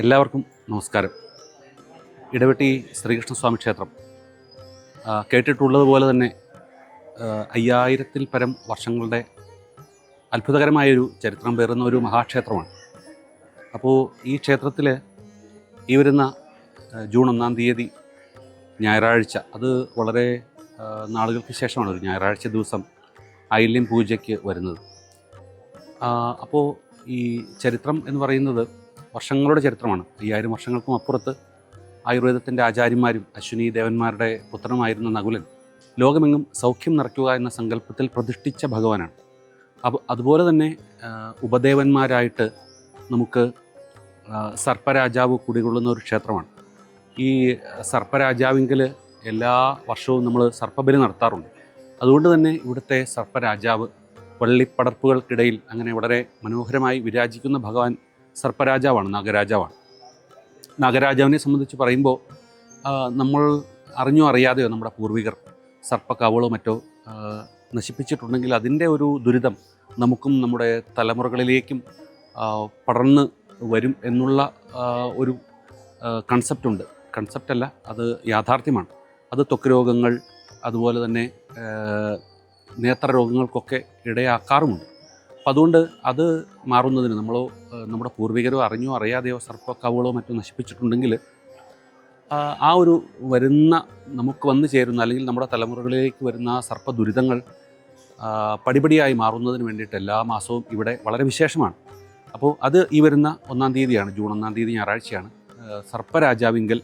എല്ലാവർക്കും നമസ്കാരം. ഇടവെട്ടി ശ്രീകൃഷ്ണസ്വാമി ക്ഷേത്രം. കേട്ടിട്ടുള്ളതുപോലെ തന്നെ അയ്യായിരത്തിൽ പരം വർഷങ്ങളുടെ അത്ഭുതകരമായൊരു ചരിത്രം പേറുന്ന ഒരു മഹാക്ഷേത്രമാണ്. അപ്പോൾ ഈ ക്ഷേത്രത്തിൽ ഈ വരുന്ന ജൂൺ ഒന്നാം തീയതി ഞായറാഴ്ച അത് വളരെ നാളുകൾക്ക് ശേഷമാണ് ഒരു ഞായറാഴ്ച ദിവസം ഐല്യം പൂജയ്ക്ക് വരുന്നത്. അപ്പോൾ ഈ ചരിത്രം എന്ന് പറയുന്നത് വർഷങ്ങളുടെ ചരിത്രമാണ്. അയ്യായിരം വർഷങ്ങൾക്കും അപ്പുറത്ത് ആയുർവേദത്തിന്റെ ആചാര്യന്മാരും അശ്വിനി ദേവന്മാരുടെ പുത്രനുമായിരുന്ന നകുലൻ ലോകമെങ്ങും സൗഖ്യം നിറയ്ക്കുക എന്ന സങ്കല്പത്തിൽ പ്രതിഷ്ഠിച്ച ഭഗവാനാണ്. അപ്പോൾ അതുപോലെ തന്നെ ഉപദേവന്മാരായിട്ട് നമുക്ക് സർപ്പരാജാവ് കുടികൊള്ളുന്ന ഒരു ക്ഷേത്രമാണ്. ഈ സർപ്പരാജാവിങ്കിൽ എല്ലാ വർഷവും നമ്മൾ സർപ്പബലി നടത്താറുണ്ട്. അതുകൊണ്ട് തന്നെ ഇവിടുത്തെ സർപ്പരാജാവ് വള്ളിപ്പടർപ്പുകൾക്കിടയിൽ അങ്ങനെ വളരെ മനോഹരമായി വിരാജിക്കുന്ന ഭഗവാൻ സർപ്പരാജാവാണ് നാഗരാജാവാണ്. നാഗരാജാവിനെ സംബന്ധിച്ച് പറയുമ്പോൾ നമ്മൾ അറിഞ്ഞോ അറിയാതെയോ നമ്മുടെ പൂർവികർ സർപ്പക്കാവുകളോ മറ്റോ നശിപ്പിച്ചിട്ടുണ്ടെങ്കിൽ അതിന്റെ ഒരു ദുരിതം നമുക്കും നമ്മുടെ തലമുറകളിലേക്കും പടർന്ന് വരും എന്നുള്ള ഒരു കൺസെപ്റ്റ് ഉണ്ട്. കൺസെപ്റ്റ് അല്ല അത് യാഥാർത്ഥ്യമാണ്. അത് ത്വക്ക് രോഗങ്ങൾ അതുപോലെ തന്നെ നേത്ര രോഗങ്ങൾക്കൊക്കെ ഇടയാക്കാറുമുണ്ട്. അപ്പം അതുകൊണ്ട് അത് മാറുന്നതിന് നമ്മൾ നമ്മുടെ പൂർവികരോ അറിഞ്ഞോ അറിയാതെയോ സർപ്പക്കവുകളോ മറ്റോ നശിപ്പിച്ചിട്ടുണ്ടെങ്കിൽ ആ, ഒരു വരുന്ന നമുക്ക് വന്നു ചേരുന്ന അല്ലെങ്കിൽ നമ്മുടെ തലമുറകളിലേക്ക് വരുന്ന സർപ്പ ദുരിതങ്ങൾ പടിപടിയായി മാറുന്നതിന് വേണ്ടിയിട്ട് എല്ലാ മാസവും ഇവിടെ വളരെ വിശേഷമാണ്. അപ്പോൾ അത് ഈ വരുന്ന ഒന്നാം തീയതിയാണ് ജൂൺ ഒന്നാം തീയതി ഞായറാഴ്ചയാണ്. സർപ്പരാജാവിങ്കൽ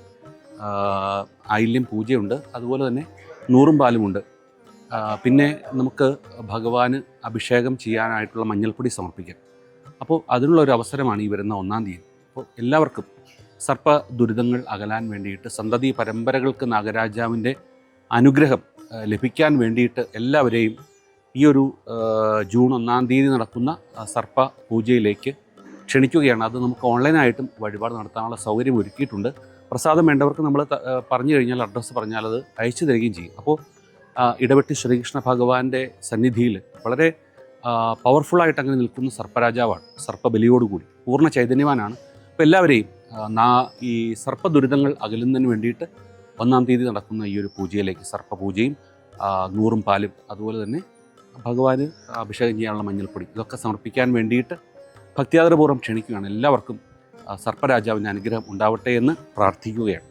ആയില്യം പൂജയുണ്ട്. അതുപോലെ തന്നെ നൂറും പാലുമുണ്ട് പിന്നെ നമുക്ക് ഭഗവാന് അഭിഷേകം ചെയ്യാനായിട്ടുള്ള മഞ്ഞൾപ്പൊടി സമർപ്പിക്കാം. അപ്പോൾ അതിനുള്ള ഒരു അവസരമാണ് ഈ വരുന്ന ഒന്നാം തീയതി. അപ്പോൾ എല്ലാവർക്കും സർപ്പ ദുരിതങ്ങൾ അകലാൻ വേണ്ടിയിട്ട് സന്തതി പരമ്പരകൾക്ക് നാഗരാജാവിന്റെ അനുഗ്രഹം ലഭിക്കാൻ വേണ്ടിയിട്ട് എല്ലാവരെയും ഈ ഒരു ജൂൺ ഒന്നാം തീയതി നടക്കുന്ന സർപ്പ പൂജയിലേക്ക് ക്ഷണിക്കുകയാണ്. അത് നമുക്ക് ഓൺലൈനായിട്ടും വഴിപാട് നടത്താനുള്ള സൗകര്യം ഒരുക്കിയിട്ടുണ്ട്. പ്രസാദം വേണ്ടവർക്ക് നമ്മൾ പറഞ്ഞു കഴിഞ്ഞാൽ അഡ്രസ്സ് പറഞ്ഞാൽ അത് അയച്ചു തരികയും ചെയ്യും. അപ്പോൾ ആ, ഇടവെട്ടി ശ്രീകൃഷ്ണ ഭഗവാന്റെ സന്നിധിയിൽ വളരെ പവർഫുള്ളായിട്ട് അങ്ങനെ നിൽക്കുന്ന സർപ്പരാജാവാണ്. സർപ്പബലിയോടുകൂടി പൂർണ ചൈതന്യവാനാണ്. അപ്പോൾ എല്ലാവരെയും നാ ഈ സർപ്പ ദുരിതങ്ങൾ അകലുന്നതിന് വേണ്ടിയിട്ട് ഒന്നാം തീയതി നടക്കുന്ന ഈ ഒരു പൂജയിലേക്ക് സർപ്പപൂജയും നൂറും പാലും അതുപോലെ തന്നെ ഭഗവാന് അഭിഷേകം ചെയ്യാനുള്ള മഞ്ഞൾപ്പൊടി ഇതൊക്കെ സമർപ്പിക്കാൻ വേണ്ടിയിട്ട് ഭക്തിയാദരപൂർവം ക്ഷണിക്കുകയാണ്. എല്ലാവർക്കും സർപ്പരാജാവിന്റെ അനുഗ്രഹം ഉണ്ടാവട്ടെ എന്ന് പ്രാർത്ഥിക്കുകയാണ്.